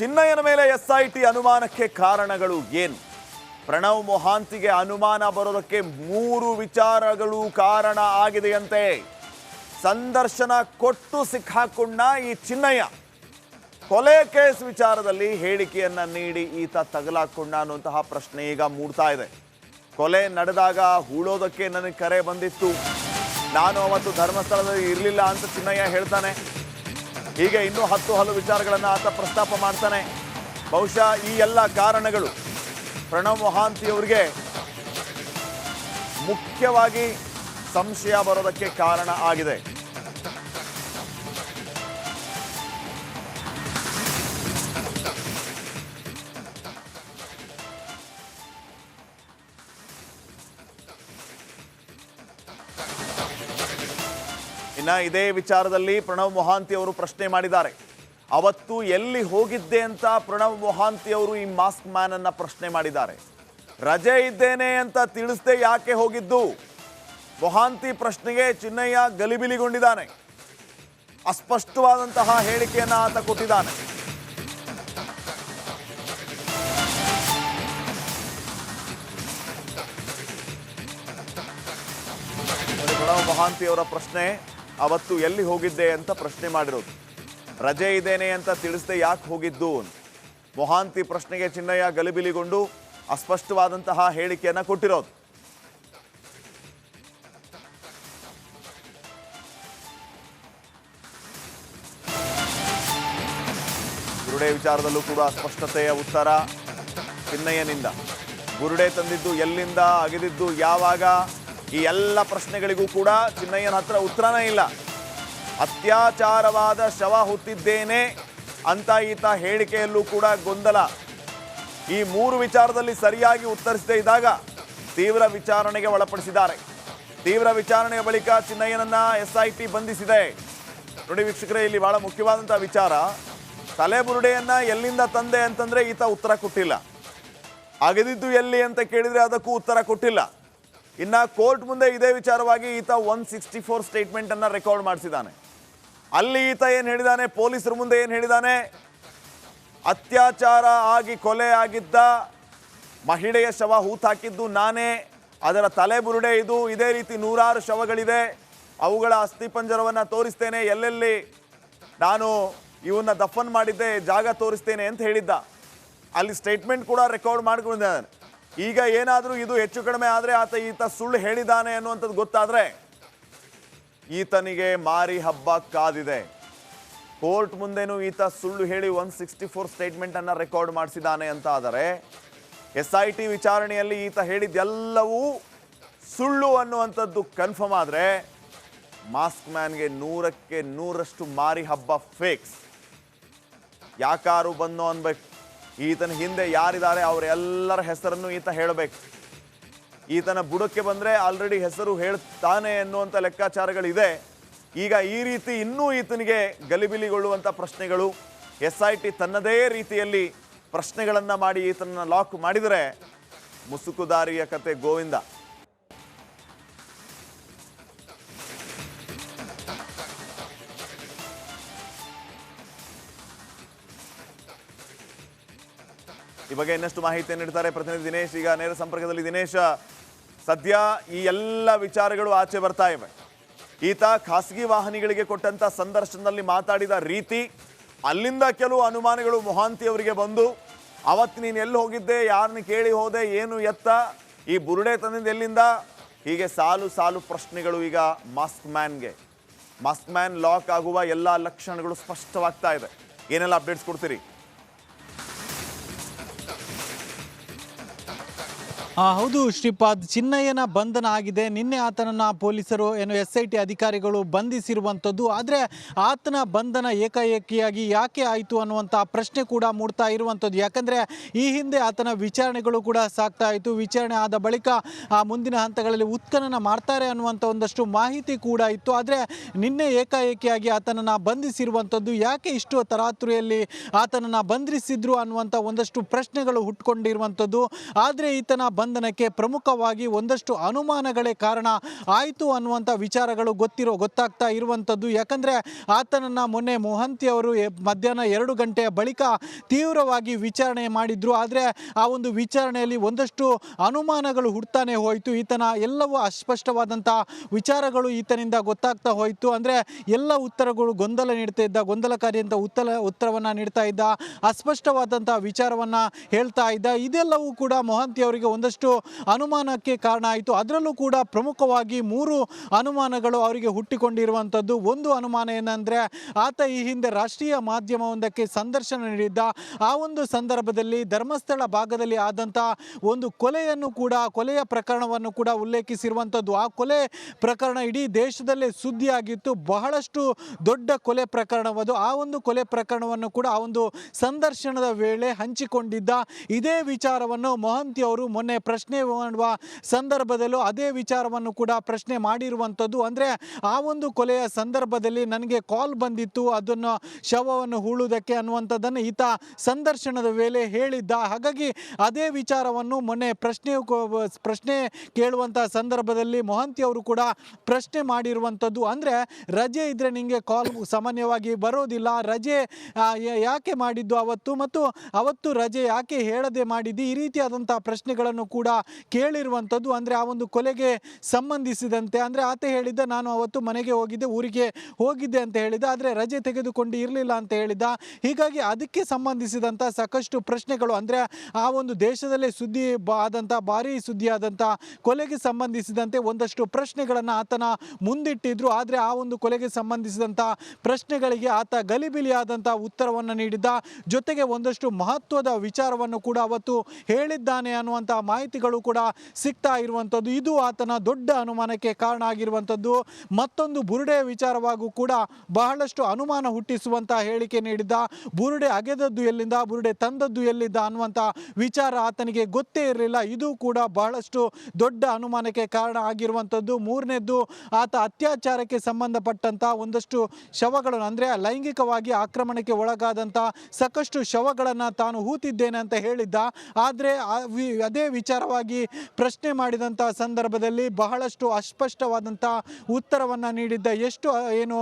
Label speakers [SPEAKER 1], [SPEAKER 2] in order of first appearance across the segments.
[SPEAKER 1] ಚಿನ್ನಯ್ಯನ ಮೇಲೆ ಎಸ್ಐಟಿ ಅನುಮಾನಕ್ಕೆ ಕಾರಣಗಳು ಏನು? ಪ್ರಣವ್ ಮೊಹಾಂತಿಗೆ ಅನುಮಾನ ಬರೋದಕ್ಕೆ ಮೂರು ವಿಚಾರಗಳು ಕಾರಣ ಆಗಿದೆಯಂತೆ. ಸಂದರ್ಶನ ಕೊಟ್ಟು ಸಿಕ್ಕಾಕೊಂಡ ಈ ಚಿನ್ನಯ್ಯ. ಕೊಲೆ ಕೇಸ್ ವಿಚಾರದಲ್ಲಿ ಹೇಳಿಕೆಯನ್ನ ನೀಡಿ ಈತ ತಗಲಾಕೊಂಡ ಅನ್ನುವಂತಹ ಪ್ರಶ್ನೆ ಈಗ ಮೂಡ್ತಾ ಇದೆ. ಕೊಲೆ ನಡೆದಾಗ ಹೂಳೋದಕ್ಕೆ ನನಗೆ ಕರೆ ಬಂದಿತ್ತು. ನಾನು ಅವತ್ತು ಧರ್ಮಸ್ಥಳದಲ್ಲಿ ಇರಲಿಲ್ಲ ಅಂತ ಚಿನ್ನಯ್ಯ ಹೇಳ್ತಾನೆ. ಹೀಗೆ ಇನ್ನೂ ಹತ್ತು ಹಲವು ವಿಚಾರಗಳನ್ನು ಆತ ಪ್ರಸ್ತಾಪ ಮಾಡ್ತಾನೆ. ಬಹುಶಃ ಈ ಎಲ್ಲ ಕಾರಣಗಳು ಪ್ರಣವ್ ಮೊಹಾಂತಿಯವರಿಗೆ ಮುಖ್ಯವಾಗಿ ಸಂಶಯ ಬರೋದಕ್ಕೆ ಕಾರಣ ಆಗಿದೆ. ಇನ್ನ ಇದೇ ವಿಚಾರದಲ್ಲಿ ಪ್ರಣವ್ ಮೊಹಾಂತಿ ಅವರು ಪ್ರಶ್ನೆ ಮಾಡಿದ್ದಾರೆ. ಅವತ್ತು ಎಲ್ಲಿ ಹೋಗಿದ್ದೆ ಅಂತ ಪ್ರಣವ್ ಮೊಹಾಂತಿ ಅವರು ಈ ಮಾಸ್ಕ್ ಮ್ಯಾನ್ ಅನ್ನ ಪ್ರಶ್ನೆ ಮಾಡಿದ್ದಾರೆ. ರಜೆ ಇದ್ದೇನೆ ಅಂತ ತಿಳಿಸದೆ ಯಾಕೆ ಹೋಗಿದ್ದು? ಮೊಹಾಂತಿ ಪ್ರಶ್ನೆಗೆ ಚಿನ್ನಯ್ಯ ಗಲಿಬಿಲಿಗೊಂಡಿದ್ದಾನೆ. ಅಸ್ಪಷ್ಟವಾದಂತಹ ಹೇಳಿಕೆಯನ್ನ ಆತ ಕೊಟ್ಟಿದ್ದಾನೆ. ಪ್ರಣವ್ ಮೊಹಾಂತಿ ಅವರ ಪ್ರಶ್ನೆ. ಅವತ್ತು ಎಲ್ಲಿ ಹೋಗಿದ್ದೆ ಅಂತ ಪ್ರಶ್ನೆ ಮಾಡಿರೋದು. ರಜೆ ಇದ್ದೇನೆ ಅಂತ ತಿಳಿಸದೆ ಯಾಕೆ ಹೋಗಿದ್ದು. ಮೊಹಾಂತಿ ಪ್ರಶ್ನೆಗೆ ಚಿನ್ನಯ್ಯ ಗಲಿಬಿಲಿಗೊಂಡು ಅಸ್ಪಷ್ಟವಾದಂತಹ ಹೇಳಿಕೆಯನ್ನು ಕೊಟ್ಟಿರೋದು. ಗುರುಡೆ ವಿಚಾರದಲ್ಲೂ ಕೂಡ ಸ್ಪಷ್ಟತೆಯ ಉತ್ತರ ಚಿನ್ನಯ್ಯನಿಂದ. ಗುರುಡೆ ತಂದಿದ್ದು ಎಲ್ಲಿಂದ, ಅಗೆದಿದ್ದು ಯಾವಾಗ? ಈ ಎಲ್ಲ ಪ್ರಶ್ನೆಗಳಿಗೂ ಕೂಡ ಚಿನ್ನಯ್ಯನ ಹತ್ರ ಉತ್ತರನೇ ಇಲ್ಲ. ಅತ್ಯಾಚಾರವಾದ ಶವ ಹೊತ್ತಿದ್ದೇನೆ ಅಂತ ಈತ ಹೇಳಿಕೆಯಲ್ಲೂ ಕೂಡ ಗೊಂದಲ. ಈ ಮೂರು ವಿಚಾರದಲ್ಲಿ ಸರಿಯಾಗಿ ಉತ್ತರಿಸದೇ ಇದ್ದಾಗ ತೀವ್ರ ವಿಚಾರಣೆಗೆ ಒಳಪಡಿಸಿದ್ದಾರೆ. ತೀವ್ರ ವಿಚಾರಣೆಯ ಬಳಿಕ ಚಿನ್ನಯ್ಯನನ್ನ ಎಸ್ಐಟಿ ಬಂಧಿಸಿದೆ. ನೋಡಿ ವೀಕ್ಷಕರೇ, ಇಲ್ಲಿ ಬಹಳ ಮುಖ್ಯವಾದಂತಹ ವಿಚಾರ. ತಲೆಬುರುಡೆಯನ್ನ ಎಲ್ಲಿಂದ ತಂದೆ ಅಂತಂದ್ರೆ ಈತ ಉತ್ತರ ಕೊಟ್ಟಿಲ್ಲ. ಅಗದಿದ್ದು ಎಲ್ಲಿ ಅಂತ ಕೇಳಿದ್ರೆ ಅದಕ್ಕೂ ಉತ್ತರ ಕೊಟ್ಟಿಲ್ಲ. ಇನ್ನ ಕೋರ್ಟ್ ಮುಂದೆ ಇದೇ ವಿಚಾರವಾಗಿ ಈತ ಒನ್ ಸಿಕ್ಸ್ಟಿ ಫೋರ್ ಸ್ಟೇಟ್ಮೆಂಟ್ ಅನ್ನ ರೆಕಾರ್ಡ್ ಮಾಡಿಸಿದ್ದಾನೆ. ಅಲ್ಲಿ ಈತ ಏನ್ ಹೇಳಿದಾನೆ? ಪೊಲೀಸರ ಮುಂದೆ ಏನ್ ಹೇಳಿದಾನೆ? ಅತ್ಯಾಚಾರ ಆಗಿ ಕೊಲೆ ಆಗಿದ್ದ ಮಹಿಳೆಯ ಶವ ಹೂತಾಕಿದ್ದು ನಾನೇ. ಅದರ ತಲೆ ಬುರುಡೆ ಇದು. ಇದೇ ರೀತಿ ನೂರಾರು ಶವಗಳಿದೆ. ಅವುಗಳ ಅಸ್ಥಿಪಂಜರವನ್ನು ತೋರಿಸ್ತೇನೆ. ಎಲ್ಲೆಲ್ಲಿ ನಾನು ಇವನ್ನ ದಫನ್ ಮಾಡಿದ್ದೆ, ಜಾಗ ತೋರಿಸ್ತೇನೆ ಅಂತ ಹೇಳಿದ್ದ. ಅಲ್ಲಿ ಸ್ಟೇಟ್ಮೆಂಟ್ ಕೂಡ ರೆಕಾರ್ಡ್ ಮಾಡ್ಕೊಂಡಿದ್ದಾನೆ. ಈಗ ಏನಾದರೂ ಇದು ಹೆಚ್ಚು ಕಡಿಮೆ ಆದರೆ ಆತ ಈತ ಸುಳ್ಳು ಹೇಳಿದ್ದಾನೆ ಅನ್ನುವಂಥದ್ದು ಗೊತ್ತಾದರೆ ಈತನಿಗೆ ಮಾರಿ ಹಬ್ಬ ಕಾದಿದೆ. ಕೋರ್ಟ್ ಮುಂದೆನೂ ಈತ ಸುಳ್ಳು ಹೇಳಿ ಒನ್ ಸಿಕ್ಸ್ಟಿ ಫೋರ್ ಸ್ಟೇಟ್ಮೆಂಟ್ ಅನ್ನ ರೆಕಾರ್ಡ್ ಮಾಡಿಸಿದ್ದಾನೆ ಅಂತ ಆದರೆ ಎಸ್ ಐ ಟಿ ವಿಚಾರಣೆಯಲ್ಲಿ ಈತ ಹೇಳಿದ್ದೆಲ್ಲವೂ ಸುಳ್ಳು ಅನ್ನುವಂಥದ್ದು ಕನ್ಫರ್ಮ್ ಆದರೆ ಮಾಸ್ಕ್ ಮ್ಯಾನ್ಗೆ ನೂರಕ್ಕೆ ನೂರಷ್ಟು ಮಾರಿ ಹಬ್ಬ ಫೇಕ್ಸ್ ಯಾಕಾರು ಬಂದು ಅನ್ಬೇಕು. ಈತನ ಹಿಂದೆ ಯಾರಿದ್ದಾರೆ ಅವರೆಲ್ಲರ ಹೆಸರನ್ನು ಈತ ಹೇಳಬೇಕು. ಈತನ ಬುಡಕ್ಕೆ ಬಂದರೆ ಆಲ್ರೆಡಿ ಹೆಸರು ಹೇಳ್ತಾನೆ ಎನ್ನುವಂಥ ಲೆಕ್ಕಾಚಾರಗಳಿದೆ. ಈಗ ಈ ರೀತಿ ಇನ್ನೂ ಈತನಿಗೆ ಗಲಿಬಿಲಿಗೊಳ್ಳುವಂಥ ಪ್ರಶ್ನೆಗಳು ಎಸ್ ಐ ಟಿ ತನ್ನದೇ ರೀತಿಯಲ್ಲಿ ಪ್ರಶ್ನೆಗಳನ್ನು ಮಾಡಿ ಈತನನ್ನು ಲಾಕ್ ಮಾಡಿದರೆ ಮುಸುಕುದಾರಿಯ ಕತೆ ಗೋವಿಂದ. ಈ ಬಗ್ಗೆ ಇನ್ನಷ್ಟು ಮಾಹಿತಿಯನ್ನು ನೀಡ್ತಾರೆ ಪ್ರತಿನಿಧಿ ದಿನೇಶ್, ಈಗ ನೇರ ಸಂಪರ್ಕದಲ್ಲಿ ದಿನೇಶ. ಸದ್ಯ ಈ ಎಲ್ಲ ವಿಚಾರಗಳು ಆಚೆ ಬರ್ತಾ ಇವೆ. ಈತ ಖಾಸಗಿ ವಾಹನಿಗಳಿಗೆ ಕೊಟ್ಟಂತ ಸಂದರ್ಶನದಲ್ಲಿ ಮಾತಾಡಿದ ರೀತಿ, ಅಲ್ಲಿಂದ ಕೆಲವು ಅನುಮಾನಗಳು ಮೊಹಾಂತಿ ಅವರಿಗೆ ಬಂದು, ಅವತ್ತು ನೀನು ಎಲ್ಲಿ ಹೋಗಿದ್ದೆ ಯಾರನ್ನ ಕೇಳಿ ಹೋದೆ, ಏನು ಎತ್ತ, ಈ ಬುರುಡೆ ತಂದಿದ್ದು ಎಲ್ಲಿಂದ? ಹೀಗೆ ಸಾಲು ಸಾಲು ಪ್ರಶ್ನೆಗಳು ಈಗ ಮಾಸ್ಕ್ ಮ್ಯಾನ್ಗೆ. ಮಾಸ್ಕ್ ಮ್ಯಾನ್ ಲಾಕ್ ಆಗುವ ಎಲ್ಲ ಲಕ್ಷಣಗಳು ಸ್ಪಷ್ಟವಾಗ್ತಾ ಇದೆ. ಏನೆಲ್ಲ ಅಪ್ಡೇಟ್ಸ್ ಕೊಡ್ತೀರಿ?
[SPEAKER 2] ಹೌದು ಶ್ರೀಪಾದ್, ಚಿನ್ನಯ್ಯನ ಬಂಧನ ಆಗಿದೆ. ನಿನ್ನೆ ಆತನನ್ನು ಪೊಲೀಸರು, ಏನು ಎಸ್ ಐ ಟಿ ಅಧಿಕಾರಿಗಳು ಬಂಧಿಸಿರುವಂಥದ್ದು. ಆದರೆ ಆತನ ಬಂಧನ ಏಕಾಏಕಿಯಾಗಿ ಯಾಕೆ ಆಯಿತು ಅನ್ನುವಂಥ ಪ್ರಶ್ನೆ ಕೂಡ ಮೂಡ್ತಾ ಇರುವಂಥದ್ದು. ಯಾಕಂದರೆ ಈ ಹಿಂದೆ ಆತನ ವಿಚಾರಣೆಗಳು ಕೂಡ ಸಾಕ್ತಾ ಇತ್ತು. ವಿಚಾರಣೆ ಆದ ಬಳಿಕ ಆ ಮುಂದಿನ ಹಂತಗಳಲ್ಲಿ ಉತ್ಖನನ ಮಾಡ್ತಾರೆ ಅನ್ನುವಂಥ ಒಂದಷ್ಟು ಮಾಹಿತಿ ಕೂಡ ಇತ್ತು. ಆದರೆ ನಿನ್ನೆ ಏಕಾಏಕಿಯಾಗಿ ಆತನನ್ನು ಬಂಧಿಸಿರುವಂಥದ್ದು ಯಾಕೆ ಇಷ್ಟು ತರಾತುರಿಯಲ್ಲಿ ಆತನನ್ನು ಬಂಧಿಸಿದ್ರು ಅನ್ನುವಂಥ ಒಂದಷ್ಟು ಪ್ರಶ್ನೆಗಳು ಹುಟ್ಕೊಂಡಿರುವಂಥದ್ದು. ಆದರೆ ಈತನ ಬಂಧನ ಬಂಧನಕ್ಕೆ ಪ್ರಮುಖವಾಗಿ ಒಂದಷ್ಟು ಅನುಮಾನಗಳೇ ಕಾರಣ ಆಯಿತು ಅನ್ನುವಂಥ ವಿಚಾರಗಳು ಗೊತ್ತಿರೋ ಗೊತ್ತಾಗ್ತಾ ಇರುವಂಥದ್ದು. ಯಾಕಂದರೆ ಆತನನ್ನು ಮೊನ್ನೆ ಮೊಹಂತಿ ಅವರು ಮಧ್ಯಾಹ್ನ ಎರಡು ಗಂಟೆಯ ಬಳಿಕ ತೀವ್ರವಾಗಿ ವಿಚಾರಣೆ ಮಾಡಿದ್ರು. ಆದರೆ ಆ ಒಂದು ವಿಚಾರಣೆಯಲ್ಲಿ ಒಂದಷ್ಟು ಅನುಮಾನಗಳು ಹುಡ್ತಾನೆ ಹೋಯಿತು. ಈತನ ಎಲ್ಲವೂ ಅಸ್ಪಷ್ಟವಾದಂಥ ವಿಚಾರಗಳು ಈತನಿಂದ ಗೊತ್ತಾಗ್ತಾ ಹೋಯಿತು. ಅಂದರೆ ಎಲ್ಲ ಉತ್ತರಗಳು ಗೊಂದಲ ನೀಡ್ತಾ ಇದ್ದ, ಗೊಂದಲಕಾರಿ ಅಂತ ಉತ್ತರ ಉತ್ತರವನ್ನು ನೀಡ್ತಾ ಇದ್ದ, ಅಸ್ಪಷ್ಟವಾದಂಥ ವಿಚಾರವನ್ನು ಹೇಳ್ತಾ ಇದ್ದ. ಇದೆಲ್ಲವೂ ಕೂಡ ಮೊಹಂತಿ ಅವರಿಗೆ ಒಂದಷ್ಟು ಅನುಮಾನಕ್ಕೆ ಕಾರಣ ಆಯಿತು. ಅದರಲ್ಲೂ ಕೂಡ ಪ್ರಮುಖವಾಗಿ ಮೂರು ಅನುಮಾನಗಳು ಅವರಿಗೆ ಹುಟ್ಟಿಕೊಂಡಿರುವಂಥದ್ದು. ಒಂದು ಅನುಮಾನ ಏನಂದರೆ, ಆತ ಈ ಹಿಂದೆ ರಾಷ್ಟ್ರೀಯ ಮಾಧ್ಯಮವೊಂದಕ್ಕೆ ಸಂದರ್ಶನ ನೀಡಿದ್ದ. ಆ ಒಂದು ಸಂದರ್ಭದಲ್ಲಿ ಧರ್ಮಸ್ಥಳ ಭಾಗದಲ್ಲಿ ಆದಂಥ ಒಂದು ಕೊಲೆಯನ್ನು ಕೂಡ, ಕೊಲೆಯ ಪ್ರಕರಣವನ್ನು ಕೂಡ ಉಲ್ಲೇಖಿಸಿರುವಂಥದ್ದು. ಆ ಕೊಲೆ ಪ್ರಕರಣ ಇಡೀ ದೇಶದಲ್ಲೇ ಸುದ್ದಿಯಾಗಿತ್ತು. ಬಹಳಷ್ಟು ದೊಡ್ಡ ಕೊಲೆ ಪ್ರಕರಣವದು. ಆ ಒಂದು ಕೊಲೆ ಪ್ರಕರಣವನ್ನು ಕೂಡ ಆ ಒಂದು ಸಂದರ್ಶನದ ವೇಳೆ ಹಂಚಿಕೊಂಡಿದ್ದ. ಇದೇ ವಿಚಾರವನ್ನು ಮೊಹಂತಿ ಅವರು ಮೊನ್ನೆ ಪ್ರಶ್ನೆ ಮಾಡುವ ಸಂದರ್ಭದಲ್ಲೂ ಅದೇ ವಿಚಾರವನ್ನು ಕೂಡ ಪ್ರಶ್ನೆ ಮಾಡಿರುವಂಥದ್ದು. ಅಂದರೆ ಆ ಒಂದು ಕೊಲೆಯ ಸಂದರ್ಭದಲ್ಲಿ ನನಗೆ ಕಾಲ್ ಬಂದಿತ್ತು, ಅದನ್ನು ಶವವನ್ನು ಹೂಳುವುದಕ್ಕೆ ಅನ್ನುವಂಥದ್ದನ್ನು ಈತ ಸಂದರ್ಶನದ ವೇಳೆ ಹೇಳಿದ್ದ. ಹಾಗಾಗಿ ಅದೇ ವಿಚಾರವನ್ನು ಮೊನ್ನೆ ಪ್ರಶ್ನೆ ಪ್ರಶ್ನೆ ಕೇಳುವಂಥ ಸಂದರ್ಭದಲ್ಲಿ ಮೊಹಂತಿ ಅವರು ಕೂಡ ಪ್ರಶ್ನೆ ಮಾಡಿರುವಂಥದ್ದು. ಅಂದರೆ ರಜೆ ಇದ್ದರೆ ನಿಮಗೆ ಕಾಲ್ ಸಾಮಾನ್ಯವಾಗಿ ಬರೋದಿಲ್ಲ. ರಜೆ ಯಾಕೆ ಮಾಡಿದ್ದು ಅವತ್ತು? ಮತ್ತು ಅವತ್ತು ರಜೆ ಯಾಕೆ ಹೇಳದೆ ಮಾಡಿದ್ದು? ಈ ರೀತಿಯಾದಂಥ ಪ್ರಶ್ನೆಗಳನ್ನು ಕೂಡ ಕೇಳಿರುವಂಥದ್ದು. ಅಂದರೆ ಆ ಒಂದು ಕೊಲೆಗೆ ಸಂಬಂಧಿಸಿದಂತೆ. ಅಂದರೆ ಆತ ಹೇಳಿದ್ದ, ನಾನು ಅವತ್ತು ಮನೆಗೆ ಹೋಗಿದ್ದೆ, ಊರಿಗೆ ಹೋಗಿದ್ದೆ ಅಂತ ಹೇಳಿದ ಆದರೆ ರಜೆ ತೆಗೆದುಕೊಂಡು ಇರಲಿಲ್ಲ ಅಂತ ಹೇಳಿದ ಹೀಗಾಗಿ ಅದಕ್ಕೆ ಸಂಬಂಧಿಸಿದಂಥ ಸಾಕಷ್ಟು ಪ್ರಶ್ನೆಗಳು. ಅಂದರೆ ಆ ಒಂದು ದೇಶದಲ್ಲೇ ಸುದ್ದಿ ಆದಂಥ ಭಾರಿ ಸುದ್ದಿಯಾದಂಥ ಕೊಲೆಗೆ ಸಂಬಂಧಿಸಿದಂತೆ ಒಂದಷ್ಟು ಪ್ರಶ್ನೆಗಳನ್ನು ಆತನ ಮುಂದಿಟ್ಟಿದ್ರು. ಆದರೆ ಆ ಒಂದು ಕೊಲೆಗೆ ಸಂಬಂಧಿಸಿದಂಥ ಪ್ರಶ್ನೆಗಳಿಗೆ ಆತ ಗಲಿಬಿಲಿಯಾದಂಥ ಉತ್ತರವನ್ನು ನೀಡಿದ್ದ. ಜೊತೆಗೆ ಒಂದಷ್ಟು ಮಹತ್ವದ ವಿಚಾರವನ್ನು ಕೂಡ ಅವತ್ತು ಹೇಳಿದ್ದಾನೆ ಅನ್ನುವಂಥ ಮಾಹಿತಿಗಳು ಕೂಡ ಸಿಗ್ತಾ ಇರುವಂಥದ್ದು. ಇದು ಆತನ ದೊಡ್ಡ ಅನುಮಾನಕ್ಕೆ ಕಾರಣ ಆಗಿರುವಂಥದ್ದು. ಮತ್ತೊಂದು ಬುರುಡೆ ವಿಚಾರವಾಗೂ ಕೂಡ ಬಹಳಷ್ಟು ಅನುಮಾನ ಹುಟ್ಟಿಸುವಂತಹ ಹೇಳಿಕೆ ನೀಡಿದ್ದ. ಬುರುಡೆ ಅಗೆದದ್ದು ಎಲ್ಲಿಂದ, ಬುರುಡೆ ತಂದದ್ದು ಎಲ್ಲಿದ್ದ ಅನ್ನುವಂಥ ವಿಚಾರ ಆತನಿಗೆ ಗೊತ್ತೇ ಇರಲಿಲ್ಲ. ಇದು ಕೂಡ ಬಹಳಷ್ಟು ದೊಡ್ಡ ಅನುಮಾನಕ್ಕೆ ಕಾರಣ ಆಗಿರುವಂಥದ್ದು. ಮೂರನೇದ್ದು, ಆತ ಅತ್ಯಾಚಾರಕ್ಕೆ ಸಂಬಂಧಪಟ್ಟಂಥ ಒಂದಷ್ಟು ಶವಗಳನ್ನು, ಅಂದರೆ ಲೈಂಗಿಕವಾಗಿ ಆಕ್ರಮಣಕ್ಕೆ ಒಳಗಾದಂಥ ಸಾಕಷ್ಟು ಶವಗಳನ್ನು ತಾನು ಹೂತಿದ್ದೇನೆ ಅಂತ ಹೇಳಿದ್ದ. ಆದರೆ ಅದೇ ವಿಚಾರವಾಗಿ ಪ್ರಶ್ನೆ ಮಾಡಿದಂಥ ಸಂದರ್ಭದಲ್ಲಿ ಬಹಳಷ್ಟು ಅಸ್ಪಷ್ಟವಾದಂಥ ಉತ್ತರವನ್ನು ನೀಡಿದ್ದ ಎಷ್ಟು ಏನು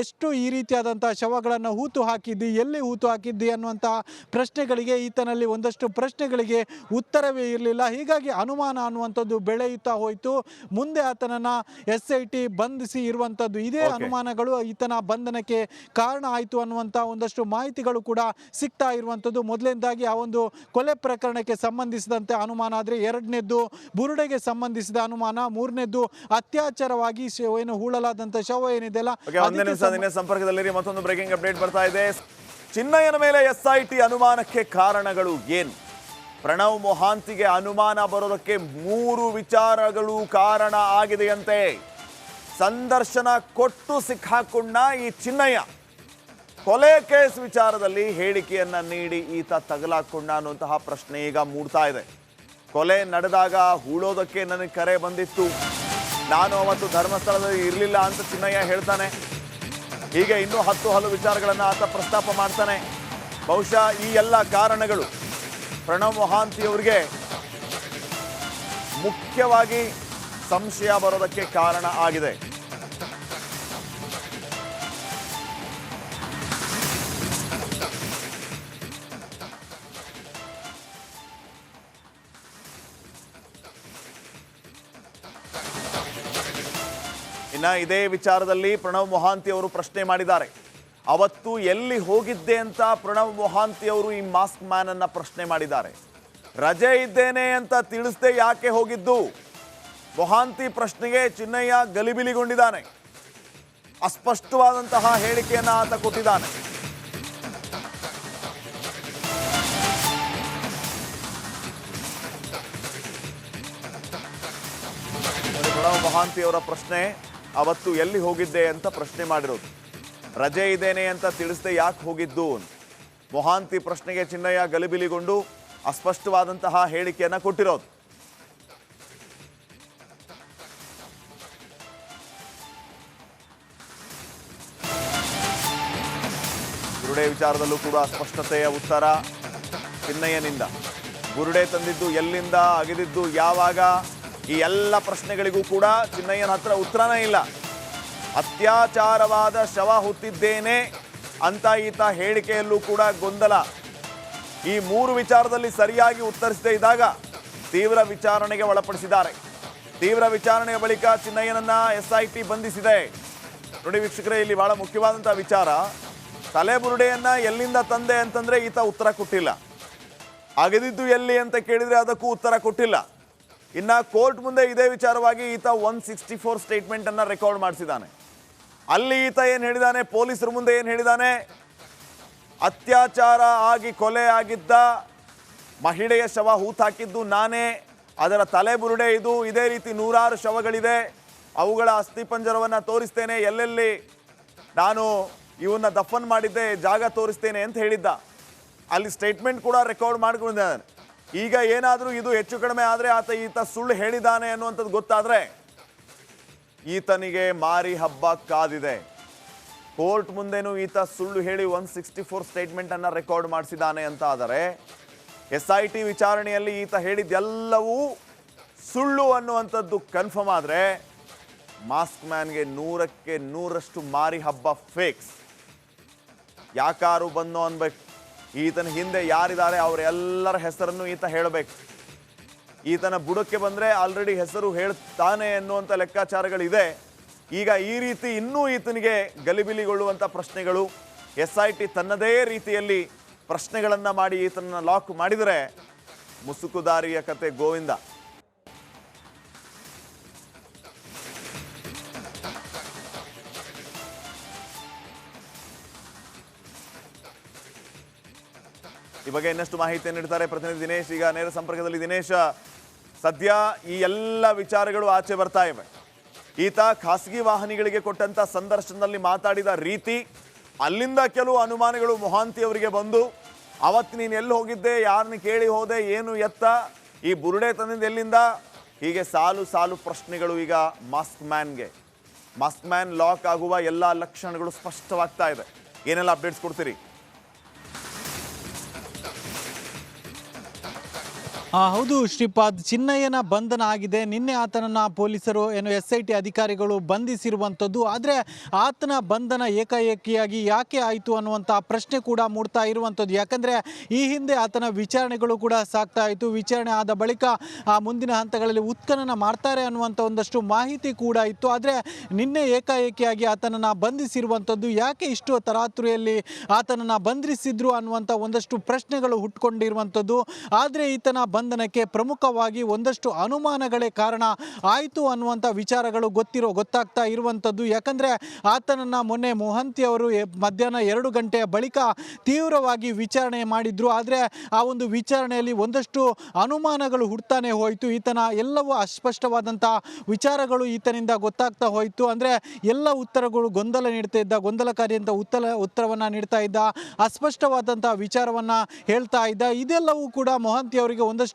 [SPEAKER 2] ಎಷ್ಟು ಈ ರೀತಿಯಾದಂಥ ಶವಗಳನ್ನು ಹೂತು ಹಾಕಿದ್ದಿ ಎಲ್ಲಿ ಹೂತು ಹಾಕಿದ್ದಿ ಅನ್ನುವಂಥ ಪ್ರಶ್ನೆಗಳಿಗೆ ಈತನಲ್ಲಿ ಒಂದಷ್ಟು ಪ್ರಶ್ನೆಗಳಿಗೆ ಉತ್ತರವೇ ಇರಲಿಲ್ಲ. ಹೀಗಾಗಿ ಅನುಮಾನ ಅನ್ನುವಂಥದ್ದು ಬೆಳೆಯುತ್ತಾ ಹೋಯಿತು. ಮುಂದೆ ಆತನನ್ನು ಎಸ್ ಐ ಟಿ ಬಂಧಿಸಿ ಇರುವಂಥದ್ದು ಇದೇ ಅನುಮಾನಗಳು ಈತನ ಬಂಧನಕ್ಕೆ ಕಾರಣ ಆಯಿತು ಅನ್ನುವಂಥ ಒಂದಷ್ಟು ಮಾಹಿತಿಗಳು ಕೂಡ ಸಿಗ್ತಾ ಇರುವಂಥದ್ದು. ಮೊದಲನೇದಾಗಿ ಆ ಒಂದು ಕೊಲೆ ಪ್ರಕರಣಕ್ಕೆ ಸಂಬಂಧಿಸಿದಂತೆ ಅನುಮಾನ ಆದರೆ ಎರಡನೇದ್ದು ಬುರುಡೆಗೆ ಸಂಬಂಧಿಸಿದ ಅನುಮಾನ ಮೂರನೇದ್ದು ಅತ್ಯಾಚಾರವಾಗಿ ಏನು ಹೂಳಲಾದಂಥ ಶವ ಏನಿದೆಯಲ್ಲ
[SPEAKER 1] ಸಂಪರ್ಕದಲ್ಲಿ ಮತ್ತೊಂದು ಬ್ರೇಕಿಂಗ್ ಅಪ್ಡೇಟ್ ಬರ್ತಾ ಇದೆ. ಚಿನ್ನಯ್ಯನ ಮೇಲೆ ಎಸ್ ಐ ಟಿ ಅನುಮಾನಕ್ಕೆ ಕಾರಣಗಳು ಏನು? ಪ್ರಣವ್ ಮೊಹಾಂತಿಗೆ ಅನುಮಾನ ಬರೋದಕ್ಕೆ ಮೂರು ವಿಚಾರಗಳು ಕಾರಣ ಆಗಿದೆಯಂತೆ. ಸಂದರ್ಶನ ಕೊಟ್ಟು ಸಿಕ್ಕಾಕೊಂಡ ಈ ಚಿನ್ನಯ್ಯ. ಕೊಲೆ ಕೇಸ್ ವಿಚಾರದಲ್ಲಿ ಹೇಳಿಕೆಯನ್ನ ನೀಡಿ ಈತ ತಗಲಾಕೊಂಡ ಅನ್ನುವಂತಹ ಪ್ರಶ್ನೆ ಈಗ ಮೂಡ್ತಾ ಇದೆ. ಕೊಲೆ ನಡೆದಾಗ ಹೂಳೋದಕ್ಕೆ ನನಗೆ ಕರೆ ಬಂದಿತ್ತು. ನಾನು ಅವತ್ತು ಧರ್ಮಸ್ಥಳದಲ್ಲಿ ಇರಲಿಲ್ಲ ಅಂತ ಚಿನ್ನಯ್ಯ ಹೇಳ್ತಾನೆ. ಹೀಗೆ ಇನ್ನೂ ಹತ್ತು ಹಲವು ವಿಚಾರಗಳನ್ನು ಆತ ಪ್ರಸ್ತಾಪ ಮಾಡ್ತಾನೆ. ಬಹುಶಃ ಈ ಎಲ್ಲ ಕಾರಣಗಳು ಪ್ರಣವ್ ಮೊಹಾಂತಿಯವರಿಗೆ ಮುಖ್ಯವಾಗಿ ಸಂಶಯ ಬರೋದಕ್ಕೆ ಕಾರಣ ಆಗಿದೆ. ಇನ್ನ ಇದೇ ವಿಚಾರದಲ್ಲಿ ಪ್ರಣವ್ ಮೊಹಾಂತಿ ಅವರು ಪ್ರಶ್ನೆ ಮಾಡಿದ್ದಾರೆ. ಅವತ್ತು ಎಲ್ಲಿ ಹೋಗಿದ್ದೆ ಅಂತ ಪ್ರಣವ್ ಮೊಹಾಂತಿ ಅವರು ಈ ಮಾಸ್ಕ್ ಮ್ಯಾನ್ ಅನ್ನ ಪ್ರಶ್ನೆ ಮಾಡಿದ್ದಾರೆ. ರಜೆ ಇದ್ದೇನೆ ಅಂತ ತಿಳಿಸದೆ ಯಾಕೆ ಹೋಗಿದ್ದು? ಮೊಹಾಂತಿ ಪ್ರಶ್ನೆಗೆ ಚಿನ್ನಯ್ಯ ಗಲಿಬಿಲಿಗೊಂಡಿದ್ದಾನೆ. ಅಸ್ಪಷ್ಟವಾದಂತಹ ಹೇಳಿಕೆಯನ್ನು ಆತ ಕೊಟ್ಟಿದ್ದಾನೆ. ಪ್ರಣವ್ ಮೊಹಾಂತಿ ಅವರ ಪ್ರಶ್ನೆ. ಅವತ್ತು ಎಲ್ಲಿ ಹೋಗಿದ್ದೆ ಅಂತ ಪ್ರಶ್ನೆ ಮಾಡಿರೋದು. ರಜೆ ಇದ್ದೇನೆ ಅಂತ ತಿಳಿಸ್ದೆ ಯಾಕೆ ಹೋಗಿದ್ದು ಮೊಹಾಂತಿ ಪ್ರಶ್ನೆಗೆ ಚಿನ್ನಯ್ಯ ಗಲಿಬಿಲಿಗೊಂಡು ಅಸ್ಪಷ್ಟವಾದಂತಹ ಹೇಳಿಕೆಯನ್ನ ಕೊಟ್ಟಿರೋದು. ಗುರುಡೆ ವಿಚಾರದಲ್ಲೂ ಕೂಡ ಸ್ಪಷ್ಟತೆಯ ಉತ್ತರ ಚಿನ್ನಯ್ಯನಿಂದ. ಗುರುಡೆ ತಂದಿದ್ದು ಎಲ್ಲಿಂದ, ಅಗೆದಿದ್ದು ಯಾವಾಗ? ಈ ಎಲ್ಲ ಪ್ರಶ್ನೆಗಳಿಗೂ ಕೂಡ ಚಿನ್ನಯ್ಯನ ಹತ್ರ ಉತ್ತರನೇ ಇಲ್ಲ. ಅತ್ಯಾಚಾರವಾದ ಶವ ಹುತ್ತಿದ್ದೇನೆ ಅಂತ ಈತ ಹೇಳಿಕೆಯಲ್ಲೂ ಕೂಡ ಗೊಂದಲ. ಈ ಮೂರು ವಿಚಾರದಲ್ಲಿ ಸರಿಯಾಗಿ ಉತ್ತರಿಸದೇ ಇದ್ದಾಗ ತೀವ್ರ ವಿಚಾರಣೆಗೆ ಒಳಪಡಿಸಿದ್ದಾರೆ. ತೀವ್ರ ವಿಚಾರಣೆಯ ಬಳಿಕ ಚಿನ್ನಯ್ಯನನ್ನ ಎಸ್ ಐ ಟಿ ಬಂಧಿಸಿದೆ. ನೋಡಿ ವೀಕ್ಷಕರೇ, ಇಲ್ಲಿ ಬಹಳ ಮುಖ್ಯವಾದಂತಹ ವಿಚಾರ. ತಲೆಬುರುಡೆಯನ್ನ ಎಲ್ಲಿಂದ ತಂದೆ ಅಂತಂದ್ರೆ ಈತ ಉತ್ತರ ಕೊಟ್ಟಿಲ್ಲ. ಅಗದಿದ್ದು ಎಲ್ಲಿ ಅಂತ ಕೇಳಿದ್ರೆ ಅದಕ್ಕೂ ಉತ್ತರ ಕೊಟ್ಟಿಲ್ಲ. ಇನ್ನ ಕೋರ್ಟ್ ಮುಂದೆ ಇದೇ ವಿಚಾರವಾಗಿ ಈತ ಒನ್ ಸಿಕ್ಸ್ಟಿ ಫೋರ್ ಸ್ಟೇಟ್ಮೆಂಟ್ ಅನ್ನ ರೆಕಾರ್ಡ್ ಮಾಡಿಸಿದ್ದಾನೆ. ಅಲ್ಲಿ ಈತ ಏನು ಹೇಳಿದಾನೆ? ಪೊಲೀಸರ ಮುಂದೆ ಏನು ಹೇಳಿದಾನೆ? ಅತ್ಯಾಚಾರ ಆಗಿ ಕೊಲೆ ಆಗಿದ್ದ ಮಹಿಳೆಯ ಶವ ಹೂತಾಕಿದ್ದು ನಾನೇ. ಅದರ ತಲೆ ಬುರುಡೆ ಇದು. ಇದೇ ರೀತಿ ನೂರಾರು ಶವಗಳಿದೆ. ಅವುಗಳ ಅಸ್ಥಿಪಂಜರವನ್ನು ತೋರಿಸ್ತೇನೆ. ಎಲ್ಲೆಲ್ಲಿ ನಾನು ಇವನ್ನ ದಫನ್ ಮಾಡಿದ್ದೆ ಜಾಗ ತೋರಿಸ್ತೇನೆ ಅಂತ ಹೇಳಿದ್ದ. ಅಲ್ಲಿ ಸ್ಟೇಟ್ಮೆಂಟ್ ಕೂಡ ರೆಕಾರ್ಡ್ ಮಾಡ್ಕೊಂಡಿದ್ದಾನೆ. ಈಗ ಏನಾದರೂ ಇದು ಹೆಚ್ಚು ಕಡಿಮೆ ಆದರೆ ಆತ ಈತ ಸುಳ್ಳು ಹೇಳಿದಾನೆ ಅನ್ನುವಂಥದ್ದು ಗೊತ್ತಾದರೆ ಈತನಿಗೆ ಮಾರಿ ಹಬ್ಬ ಕಾದಿದೆ. ಕೋರ್ಟ್ ಮುಂದೆನೂ ಈತ ಸುಳ್ಳು ಹೇಳಿ ಒನ್ ಸಿಕ್ಸ್ಟಿ ಫೋರ್ ಸ್ಟೇಟ್ಮೆಂಟ್ ಅನ್ನ ರೆಕಾರ್ಡ್ ಮಾಡಿಸಿದ್ದಾನೆ ಅಂತ ಆದರೆ ಎಸ್ ಐ ಟಿ ವಿಚಾರಣೆಯಲ್ಲಿ ಈತ ಹೇಳಿದ್ದೆಲ್ಲವೂ ಸುಳ್ಳು ಅನ್ನುವಂಥದ್ದು ಕನ್ಫರ್ಮ್ ಆದರೆ ಮಾಸ್ಕ್ ಮ್ಯಾನ್ಗೆ ನೂರಕ್ಕೆ ನೂರಷ್ಟು ಮಾರಿ ಹಬ್ಬ ಫೇಕ್ಸ್ ಯಾಕಾರು ಬಂದೋ ಅನ್ಬೇಕು. ಈತನ ಹಿಂದೆ ಯಾರಿದ್ದಾರೆ ಅವರೆಲ್ಲರ ಹೆಸರನ್ನು ಈತ ಹೇಳಬೇಕು. ಈತನ ಬುಡಕ್ಕೆ ಬಂದರೆ ಆಲ್ರೆಡಿ ಹೆಸರು ಹೇಳ್ತಾನೆ ಎನ್ನುವಂಥ ಲೆಕ್ಕಾಚಾರಗಳಿದೆ. ಈಗ ಈ ರೀತಿ ಇನ್ನೂ ಈತನಿಗೆ ಗಲಿಬಿಲಿಗೊಳ್ಳುವಂಥ ಪ್ರಶ್ನೆಗಳು, ಎಸ್ ಐ ಟಿ ತನ್ನದೇ ರೀತಿಯಲ್ಲಿ ಪ್ರಶ್ನೆಗಳನ್ನು ಮಾಡಿ ಈತನನ್ನು ಲಾಕ್ ಮಾಡಿದರೆ ಮುಸುಕುದಾರಿಯ ಕತೆ ಗೋವಿಂದ. ಈ ಬಗ್ಗೆ ಇನ್ನಷ್ಟು ಮಾಹಿತಿಯನ್ನು ನೀಡ್ತಾರೆ ಪ್ರತಿನಿಧಿ ದಿನೇಶ್. ಈಗ ನೇರ ಸಂಪರ್ಕದಲ್ಲಿ ದಿನೇಶ, ಸದ್ಯ ಈ ಎಲ್ಲ ವಿಚಾರಗಳು ಆಚೆ ಬರ್ತಾ ಇವೆ. ಈತ ಖಾಸಗಿ ವಾಹನಿಗಳಿಗೆ ಕೊಟ್ಟಂತ ಸಂದರ್ಶನದಲ್ಲಿ ಮಾತಾಡಿದ ರೀತಿ ಅಲ್ಲಿಂದ ಕೆಲವು ಅನುಮಾನಗಳು ಮೊಹಾಂತಿ ಅವರಿಗೆ ಬಂದು, ಅವತ್ತು ನೀನು ಎಲ್ಲಿ ಹೋಗಿದ್ದೆ ಯಾರನ್ನ ಕೇಳಿ ಹೋದೆ, ಏನು ಎತ್ತ, ಈ ಬುರುಡೆ ತಂದಿದ್ದು ಎಲ್ಲಿಂದ? ಹೀಗೆ ಸಾಲು ಸಾಲು ಪ್ರಶ್ನೆಗಳು ಈಗ ಮಾಸ್ಕ್ ಮ್ಯಾನ್ಗೆ. ಮಾಸ್ಕ್ ಮ್ಯಾನ್ ಲಾಕ್ ಆಗುವ ಎಲ್ಲ ಲಕ್ಷಣಗಳು ಸ್ಪಷ್ಟವಾಗ್ತಾ ಇದೆ. ಏನೆಲ್ಲ ಅಪ್ಡೇಟ್ಸ್ ಕೊಡ್ತೀರಿ?
[SPEAKER 2] ಹೌದು ಶ್ರೀಪಾದ್, ಚಿನ್ನಯ್ಯನ ಬಂಧನ ಆಗಿದೆ. ನಿನ್ನೆ ಆತನನ್ನ ಪೊಲೀಸರು, ಏನು, ಎಸ್ ಐ ಟಿ ಅಧಿಕಾರಿಗಳು ಬಂಧಿಸಿರುವಂಥದ್ದು. ಆದರೆ ಆತನ ಬಂಧನ ಏಕಾಏಕಿಯಾಗಿ ಯಾಕೆ ಆಯಿತು ಅನ್ನುವಂಥ ಪ್ರಶ್ನೆ ಕೂಡ ಮೂಡ್ತಾ ಇರುವಂಥದ್ದು. ಯಾಕಂದರೆ ಈ ಹಿಂದೆ ಆತನ ವಿಚಾರಣೆಗಳು ಕೂಡ ಸಾಕ್ತಾ ಇತ್ತು. ವಿಚಾರಣೆ ಆದ ಬಳಿಕ ಆ ಮುಂದಿನ ಹಂತಗಳಲ್ಲಿ ಉತ್ಖನನ ಮಾಡ್ತಾರೆ ಅನ್ನುವಂಥ ಒಂದಷ್ಟು ಮಾಹಿತಿ ಕೂಡ ಇತ್ತು. ಆದರೆ ನಿನ್ನೆ ಏಕಾಏಕಿಯಾಗಿ ಆತನನ್ನು ಬಂಧಿಸಿರುವಂಥದ್ದು ಯಾಕೆ ಇಷ್ಟು ತರಾತುರಿಯಲ್ಲಿ ಆತನನ್ನು ಬಂಧಿಸಿದ್ರು ಅನ್ನುವಂಥ ಒಂದಷ್ಟು ಪ್ರಶ್ನೆಗಳು ಹುಟ್ಕೊಂಡಿರುವಂಥದ್ದು. ಆದರೆ ಈತನ ಬಂಧನಕ್ಕೆ ಪ್ರಮುಖವಾಗಿ ಒಂದಷ್ಟು ಅನುಮಾನಗಳೇ ಕಾರಣ ಆಯಿತು ಅನ್ನುವಂಥ ವಿಚಾರಗಳು ಗೊತ್ತಿರೋ ಗೊತ್ತಾಗ್ತಾ ಇರುವಂಥದ್ದು. ಯಾಕಂದರೆ ಆತನನ್ನು ಮೊನ್ನೆ ಮೊಹಂತಿ ಅವರು ಮಧ್ಯಾಹ್ನ ಎರಡು ಗಂಟೆಯ ಬಳಿಕ ತೀವ್ರವಾಗಿ ವಿಚಾರಣೆ ಮಾಡಿದ್ರು. ಆದರೆ ಆ ಒಂದು ವಿಚಾರಣೆಯಲ್ಲಿ ಒಂದಷ್ಟು ಅನುಮಾನಗಳು ಹುಡ್ತಾನೆ ಹೋಯಿತು. ಈತನ ಎಲ್ಲವೂ ಅಸ್ಪಷ್ಟವಾದಂಥ ವಿಚಾರಗಳು ಈತನಿಂದ ಗೊತ್ತಾಗ್ತಾ ಹೋಯಿತು. ಅಂದರೆ ಎಲ್ಲ ಉತ್ತರಗಳು ಗೊಂದಲ ನೀಡ್ತಾ ಇದ್ದ, ಗೊಂದಲಕಾರಿ ಅಂತ ಉತ್ತರ ಉತ್ತರವನ್ನು ನೀಡ್ತಾ ಇದ್ದ, ಅಸ್ಪಷ್ಟವಾದಂಥ ವಿಚಾರವನ್ನು ಹೇಳ್ತಾ ಇದ್ದ. ಇದೆಲ್ಲವೂ ಕೂಡ ಮೊಹಂತಿ ಅವರಿಗೆ ಒಂದಷ್ಟು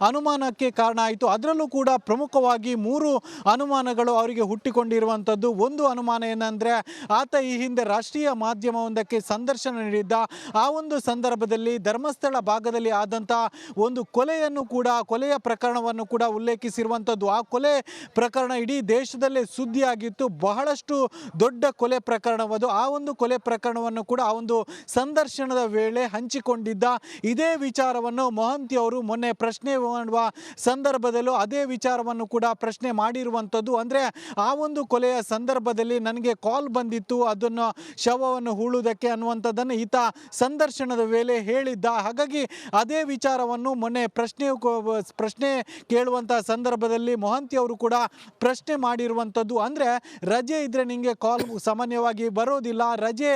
[SPEAKER 2] ಅನುಮಾನಕ್ಕೆ ಕಾರಣ ಆಯಿತು. ಅದರಲ್ಲೂ ಕೂಡ ಪ್ರಮುಖವಾಗಿ ಮೂರು ಅನುಮಾನಗಳು ಅವರಿಗೆ ಹುಟ್ಟಿಕೊಂಡಿರುವಂಥದ್ದು. ಒಂದು ಅನುಮಾನ ಏನಂದರೆ, ಆತ ಈ ಹಿಂದೆ ರಾಷ್ಟ್ರೀಯ ಮಾಧ್ಯಮವೊಂದಕ್ಕೆ ಸಂದರ್ಶನ ನೀಡಿದ್ದ. ಆ ಒಂದು ಸಂದರ್ಭದಲ್ಲಿ ಧರ್ಮಸ್ಥಳ ಭಾಗದಲ್ಲಿ ಆದಂಥ ಒಂದು ಕೊಲೆಯನ್ನು ಕೂಡ, ಕೊಲೆಯ ಪ್ರಕರಣವನ್ನು ಕೂಡ ಉಲ್ಲೇಖಿಸಿರುವಂಥದ್ದು. ಆ ಕೊಲೆ ಪ್ರಕರಣ ಇಡೀ ದೇಶದಲ್ಲೇ ಸುದ್ದಿಯಾಗಿತ್ತು. ಬಹಳಷ್ಟು ದೊಡ್ಡ ಕೊಲೆ ಪ್ರಕರಣವದು. ಆ ಒಂದು ಕೊಲೆ ಪ್ರಕರಣವನ್ನು ಕೂಡ ಆ ಒಂದು ಸಂದರ್ಶನದ ವೇಳೆ ಹಂಚಿಕೊಂಡಿದ್ದ. ಇದೇ ವಿಚಾರವನ್ನು ಮೊಹಂತಿ ಅವರು ಮೊನ್ನೆ ಪ್ರಶ್ನೆ ಮಾಡುವ ಸಂದರ್ಭದಲ್ಲೂ ಅದೇ ವಿಚಾರವನ್ನು ಕೂಡ ಪ್ರಶ್ನೆ ಮಾಡಿರುವಂಥದ್ದು. ಅಂದರೆ ಆ ಒಂದು ಕೊಲೆಯ ಸಂದರ್ಭದಲ್ಲಿ ನನಗೆ ಕಾಲ್ ಬಂದಿತ್ತು, ಅದನ್ನು ಶವವನ್ನು ಹೂಳುವುದಕ್ಕೆ ಅನ್ನುವಂಥದ್ದನ್ನು ಈತ ಸಂದರ್ಶನದ ವೇಳೆ ಹೇಳಿದ್ದ. ಹಾಗಾಗಿ ಅದೇ ವಿಚಾರವನ್ನು ಮೊನ್ನೆ ಪ್ರಶ್ನೆ ಪ್ರಶ್ನೆ ಕೇಳುವಂಥ ಸಂದರ್ಭದಲ್ಲಿ ಮೊಹಂತಿ ಅವರು ಕೂಡ ಪ್ರಶ್ನೆ ಮಾಡಿರುವಂಥದ್ದು. ಅಂದರೆ ರಜೆ ಇದ್ದರೆ ನಿಮಗೆ ಕಾಲ್ ಸಾಮಾನ್ಯವಾಗಿ ಬರೋದಿಲ್ಲ. ರಜೆ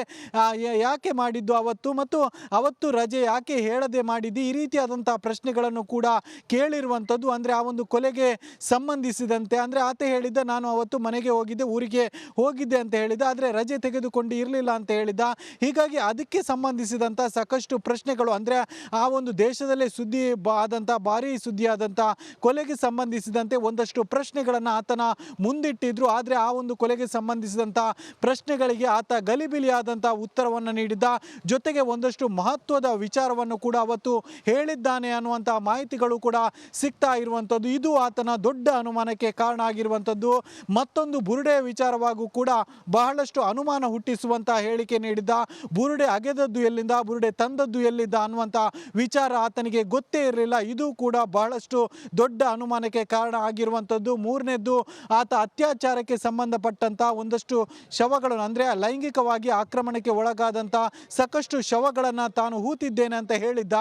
[SPEAKER 2] ಯಾಕೆ ಮಾಡಿದ್ದು ಅವತ್ತು? ಮತ್ತು ಅವತ್ತು ರಜೆ ಯಾಕೆ ಹೇಳದೆ ಮಾಡಿದ್ದು? ಈ ರೀತಿಯಾದಂಥ ಪ್ರಶ್ನೆಗಳನ್ನು ಕೂಡ ಕೇಳಿರುವಂಥದ್ದು. ಅಂದರೆ ಆ ಒಂದು ಕೊಲೆಗೆ ಸಂಬಂಧಿಸಿದಂತೆ. ಅಂದರೆ ಆತ ಹೇಳಿದ್ದ, ನಾನು ಅವತ್ತು ಮನೆಗೆ ಹೋಗಿದ್ದೆ, ಊರಿಗೆ ಹೋಗಿದ್ದೆ ಅಂತ ಹೇಳಿದ ಆದರೆ ರಜೆ ತೆಗೆದುಕೊಂಡು ಇರಲಿಲ್ಲ ಅಂತ ಹೇಳಿದ ಹೀಗಾಗಿ ಅದಕ್ಕೆ ಸಂಬಂಧಿಸಿದಂಥ ಸಾಕಷ್ಟು ಪ್ರಶ್ನೆಗಳು, ಅಂದರೆ ಆ ಒಂದು ದೇಶದಲ್ಲೇ ಸುದ್ದಿ ಆದಂಥ, ಭಾರೀ ಸುದ್ದಿಯಾದಂಥ ಕೊಲೆಗೆ ಸಂಬಂಧಿಸಿದಂತೆ ಒಂದಷ್ಟು ಪ್ರಶ್ನೆಗಳನ್ನು ಆತನ ಮುಂದಿಟ್ಟಿದ್ರು. ಆದರೆ ಆ ಒಂದು ಕೊಲೆಗೆ ಸಂಬಂಧಿಸಿದಂಥ ಪ್ರಶ್ನೆಗಳಿಗೆ ಆತ ಗಲಿಬಿಲಿಯಾದಂಥ ಉತ್ತರವನ್ನು ನೀಡಿದ್ದ. ಜೊತೆಗೆ ಒಂದಷ್ಟು ಮಹತ್ವದ ವಿಚಾರವನ್ನು ಕೂಡ ಅವತ್ತು ಹೇಳಿದ್ದಾನೆ ಅನ್ನುವಂಥ ಮಾಹಿತಿ ಮಾಹಿತಿಗಳು ಕೂಡ ಸಿಗ್ತಾ ಇರುವಂಥದ್ದು. ಇದು ಆತನ ದೊಡ್ಡ ಅನುಮಾನಕ್ಕೆ ಕಾರಣ ಆಗಿರುವಂಥದ್ದು. ಮತ್ತೊಂದು ಬುರುಡೆ ವಿಚಾರವಾಗೂ ಕೂಡ ಬಹಳಷ್ಟು ಅನುಮಾನ ಹುಟ್ಟಿಸುವಂತಹ ಹೇಳಿಕೆ ನೀಡಿದ್ದ. ಬುರುಡೆ ಅಗೆದದ್ದು ಎಲ್ಲಿಂದ, ಬುರುಡೆ ತಂದದ್ದು ಎಲ್ಲಿದ್ದ ಅನ್ನುವಂಥ ವಿಚಾರ ಆತನಿಗೆ ಗೊತ್ತೇ ಇರಲಿಲ್ಲ. ಇದು ಕೂಡ ಬಹಳಷ್ಟು ದೊಡ್ಡ ಅನುಮಾನಕ್ಕೆ ಕಾರಣ ಆಗಿರುವಂಥದ್ದು. ಮೂರನೇದ್ದು, ಆತ ಅತ್ಯಾಚಾರಕ್ಕೆ ಸಂಬಂಧಪಟ್ಟಂತ ಒಂದಷ್ಟು ಶವಗಳನ್ನು, ಅಂದರೆ ಲೈಂಗಿಕವಾಗಿ ಆಕ್ರಮಣಕ್ಕೆ ಒಳಗಾದಂತ ಸಾಕಷ್ಟು ಶವಗಳನ್ನು ತಾನು ಹೂತಿದ್ದೇನೆ ಅಂತ ಹೇಳಿದ್ದ.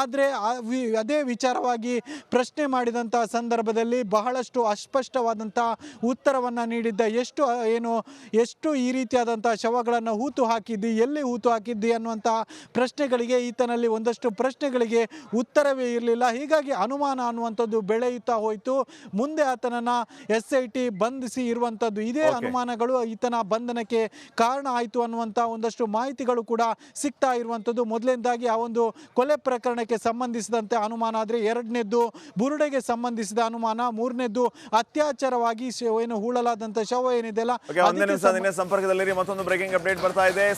[SPEAKER 2] ಆದರೆ ಅದೇ ವಿಚಾರವಾಗಿ ಪ್ರಶ್ನೆ ಮಾಡಿದಂಥ ಸಂದರ್ಭದಲ್ಲಿ ಬಹಳಷ್ಟು ಅಸ್ಪಷ್ಟವಾದಂಥ ಉತ್ತರವನ್ನು ನೀಡಿದ್ದ ಎಷ್ಟು ಏನು ಎಷ್ಟು ಈ ರೀತಿಯಾದಂಥ ಶವಗಳನ್ನು ಹೂತು ಹಾಕಿದ್ದಿ ಎಲ್ಲಿ ಹೂತು ಹಾಕಿದ್ದಿ ಅನ್ನುವಂಥ ಪ್ರಶ್ನೆಗಳಿಗೆ ಈತನಲ್ಲಿ ಒಂದಷ್ಟು ಪ್ರಶ್ನೆಗಳಿಗೆ ಉತ್ತರವೇ ಇರಲಿಲ್ಲ. ಹೀಗಾಗಿ ಅನುಮಾನ ಅನ್ನುವಂಥದ್ದು ಬೆಳೆಯುತ್ತಾ ಹೋಯಿತು. ಮುಂದೆ ಆತನನ್ನು ಎಸ್ ಐ ಟಿ ಬಂಧಿಸಿ ಇರುವಂಥದ್ದು ಇದೇ ಅನುಮಾನಗಳು ಈತನ ಬಂಧನಕ್ಕೆ ಕಾರಣ ಆಯಿತು ಅನ್ನುವಂಥ ಒಂದಷ್ಟು ಮಾಹಿತಿಗಳು ಕೂಡ ಸಿಗ್ತಾ ಇರುವಂಥದ್ದು. ಮೊದಲನೇದಾಗಿ ಆ ಒಂದು ಕೊಲೆ ಪ್ರಕರಣಕ್ಕೆ ಸಂಬಂಧಿಸಿದಂತೆ ಅನುಮಾನ ಆದರೆ ಎರಡನೇದ್ದು ಬುರುಡೆಗೆ ಸಂಬಂಧಿಸಿದ ಅನುಮಾನ ಮೂರನೇದ್ದು ಅತ್ಯಾಚಾರವಾಗಿ ಏನು ಹೂಳಲಾದಂಥ ಶವ ಏನಿದೆಯಲ್ಲ
[SPEAKER 1] ಸಂಪರ್ಕದಲ್ಲಿ ಮತ್ತೊಂದು ಬ್ರೇಕಿಂಗ್ ಅಪ್ಡೇಟ್ ಬರ್ತಾ ಇದೆ.